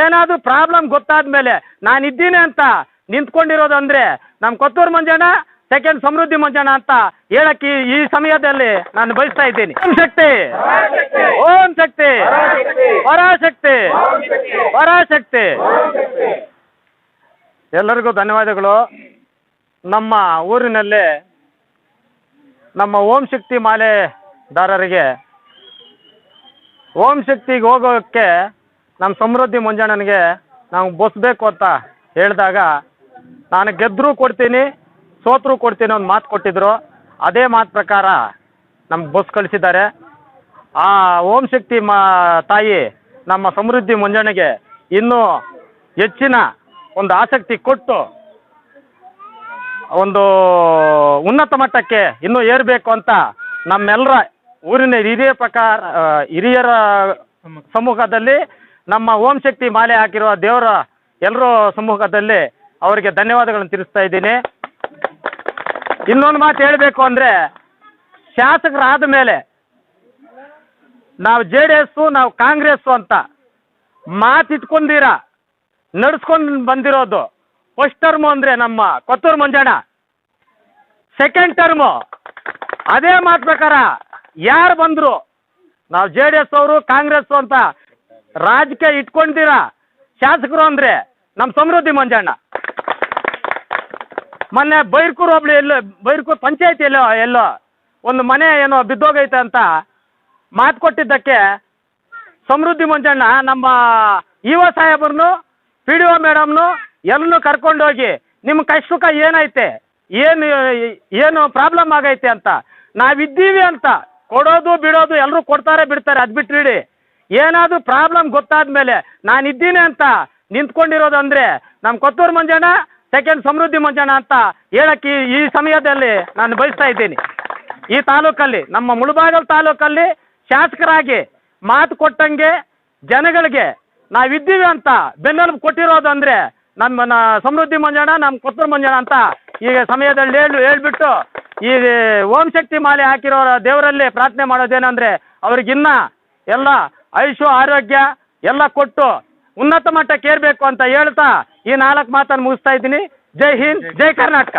ಏನಾದರೂ ಪ್ರಾಬ್ಲಮ್ ಗೊತ್ತಾದ ಮೇಲೆ ನಾನು ಇದ್ದೀನಿ ಅಂತ ನಿಂತ್ಕೊಂಡಿರೋದು ಅಂದರೆ ನಮ್ಮ ಕೊತ್ತೂರು ಮಂಜಣ್ಣ ಸೆಕೆಂಡ್ ಸಮೃದ್ಧಿ ಮಂಜಣ್ಣ ಅಂತ ಹೇಳಕ್ಕೆ ಈ ಸಮಯದಲ್ಲಿ ನಾನು ಬಯಸ್ತಾ ಇದ್ದೀನಿ. ಓಂ ಶಕ್ತಿ! ಓಂ ಶಕ್ತಿ! ಪರಾಶಕ್ತಿ! ಪರಾಶಕ್ತಿ! ಎಲ್ಲರಿಗೂ ಧನ್ಯವಾದಗಳು. ನಮ್ಮ ಊರಿನಲ್ಲಿ ನಮ್ಮ ಓಂ ಶಕ್ತಿ ಮಾಲೆದಾರರಿಗೆ. ಓಂ ಶಕ್ತಿಗೆ ಹೋಗೋಕ್ಕೆ ನಮ್ಮ ಸಮೃದ್ಧಿ ಮಂಜಣ್ಣನಿಗೆ ನಾವು ಬಸ್ಬೇಕು ಅಂತ ಹೇಳಿದಾಗ ನಾನು ಗೆದ್ದರೂ ಕೊಡ್ತೀನಿ ಸೋತರೂ ಕೊಡ್ತೀನಿ ಒಂದು ಮಾತು ಕೊಟ್ಟಿದ್ರು. ಅದೇ ಮಾತು ಪ್ರಕಾರ ನಮ್ಗೆ ಬಸ್ ಕಳಿಸಿದ್ದಾರೆ. ಆ ಓಂ ಶಕ್ತಿ ಮಾ ತಾಯಿ ನಮ್ಮ ಸಮೃದ್ಧಿ ಮುಂಜಾನೆಗೆ ಇನ್ನೂ ಹೆಚ್ಚಿನ ಒಂದು ಆಸಕ್ತಿ ಕೊಟ್ಟು ಒಂದು ಉನ್ನತ ಮಟ್ಟಕ್ಕೆ ಇನ್ನೂ ಏರಬೇಕು ಅಂತ ನಮ್ಮೆಲ್ಲರ ಊರಿನ ಹಿರಿಯ ಪ್ರಕಾರ ಹಿರಿಯರ ಸಮ್ಮುಖದಲ್ಲಿ ನಮ್ಮ ಓಂ ಶಕ್ತಿ ಮಾಲೆ ಹಾಕಿರುವ ದೇವರ ಎಲ್ಲರೂ ಸಮ್ಮುಖದಲ್ಲಿ ಅವರಿಗೆ ಧನ್ಯವಾದಗಳನ್ನು ತಿಳಿಸ್ತಾ ಇದ್ದೀನಿ. ಇನ್ನೊಂದು ಮಾತು ಹೇಳಬೇಕು ಅಂದರೆ ಶಾಸಕರಾದ ಮೇಲೆ ನಾವು ಜೆ ಡಿ ಎಸ್ಸು ನಾವು ಕಾಂಗ್ರೆಸ್ಸು ಅಂತ ಮಾತಿಟ್ಕೊಂಡಿರ, ನಡ್ಸ್ಕೊಂಡು ಬಂದಿರೋದು ಫಸ್ಟ್ ಟರ್ಮು ಅಂದರೆ ನಮ್ಮ ಕೊತ್ತೂರು ಮಂಜಣ್ಣ. ಸೆಕೆಂಡ್ ಟರ್ಮು ಅದೇ ಮಾತು ಪ್ರಕಾರ ಯಾರು ಬಂದರು, ನಾವು ಜೆ ಡಿ ಎಸ್ ಅವರು ಕಾಂಗ್ರೆಸ್ ಅಂತ ರಾಜಕೀಯ ಇಟ್ಕೊಂಡಿರಾ ಶಾಸಕರು ಅಂದರೆ ನಮ್ಮ ಸಮೃದ್ಧಿ ಮಂಜಣ್ಣ. ಮೊನ್ನೆ ಬೈರ್ಕೂರು ಹೋಬಳಿ ಎಲ್ಲೋ, ಬೈರ್ಕೂರು ಪಂಚಾಯತಿ ಎಲ್ಲೋ ಎಲ್ಲೋ ಒಂದು ಮನೆ ಏನೋ ಬಿದ್ದೋಗೈತೆ ಅಂತ ಮಾತು ಕೊಟ್ಟಿದ್ದಕ್ಕೆ ಸಮೃದ್ಧಿ ಮಂಜಣ್ಣ ನಮ್ಮ ಇ ಒ ಸಾಹೇಬ್ರನ್ನು, ಪಿ ಡಿ ಒ ಮೇಡಮ್ನು ಎಲ್ಲೂ ಕರ್ಕೊಂಡೋಗಿ ನಿಮ್ಮ ಕಷ್ಟ ಏನೈತೆ? ಏನು ಏನು ಪ್ರಾಬ್ಲಮ್ ಆಗೈತೆ ಅಂತ. ನಾವಿದ್ದೀವಿ ಅಂತ. ಕೊಡೋದು, ಬಿಡೋದು ಎಲ್ಲರೂ ಕೊಡ್ತಾರೆ, ಬಿಡ್ತಾರೆ. ಅದು ಬಿಟ್ಟಿಡಿ ಏನಾದರೂ ಪ್ರಾಬ್ಲಮ್ ಗೊತ್ತಾದ ಮೇಲೆ ನಾನು ಇದ್ದೀನಿ ಅಂತ ನಿಂತ್ಕೊಂಡಿರೋದು ಅಂದರೆ ನಮ್ಮ ಕೊತ್ತೂರು ಮಂಜಣ್ಣ ಸೆಕೆಂಡ್ ಸಮೃದ್ಧಿ ಮಂಜಣ್ಣ ಅಂತ ಹೇಳಕ್ಕೆ ಈ- ಸಮಯದಲ್ಲಿ ನಾನು ಬಯಸ್ತಾ ಇದ್ದೀನಿ. ಈ ತಾಲೂಕಲ್ಲಿ, ನಮ್ಮ ಮುಳುಬಾಗಲ್ ತಾಲೂಕಲ್ಲಿ ಶಾಸಕರಾಗಿ ಮಾತು ಕೊಟ್ಟಂಗೆ ಜನಗಳಿಗೆ ನಾವಿದ್ದೀವಿ ಅಂತ ಬೆನ್ನೆಲುಬು ಕೊಟ್ಟಿರೋದು ಅಂದರೆ ನಮ್ಮ ಸಮೃದ್ಧಿ ಮಂಜಣ್ಣ, ನಮ್ಮ ಕೊತ್ತೂರು ಮಂಜಣ್ಣ ಅಂತ ಈಗ ಸಮಯದಲ್ಲಿ ಹೇಳಿ ಹೇಳ್ಬಿಟ್ಟು ಈ ಓಂ ಶಕ್ತಿ ಮಾಲೆ ಹಾಕಿರೋ ದೇವರಲ್ಲಿ ಪ್ರಾರ್ಥನೆ ಮಾಡೋದೇನಂದರೆ ಅವ್ರಿಗಿನ್ನ ಎಲ್ಲ ಆಯುಷು, ಆರೋಗ್ಯ ಎಲ್ಲ ಕೊಟ್ಟು ಉನ್ನತ ಮಟ್ಟಕ್ಕೆ ಏರಬೇಕು ಅಂತ ಹೇಳ್ತಾ ಈ ನಾಲ್ಕು ಮಾತನ್ನು ಮುಗಿಸ್ತಾ ಇದ್ದೀನಿ. ಜೈ ಹಿಂದ್, ಜೈ ಕರ್ನಾಟಕ.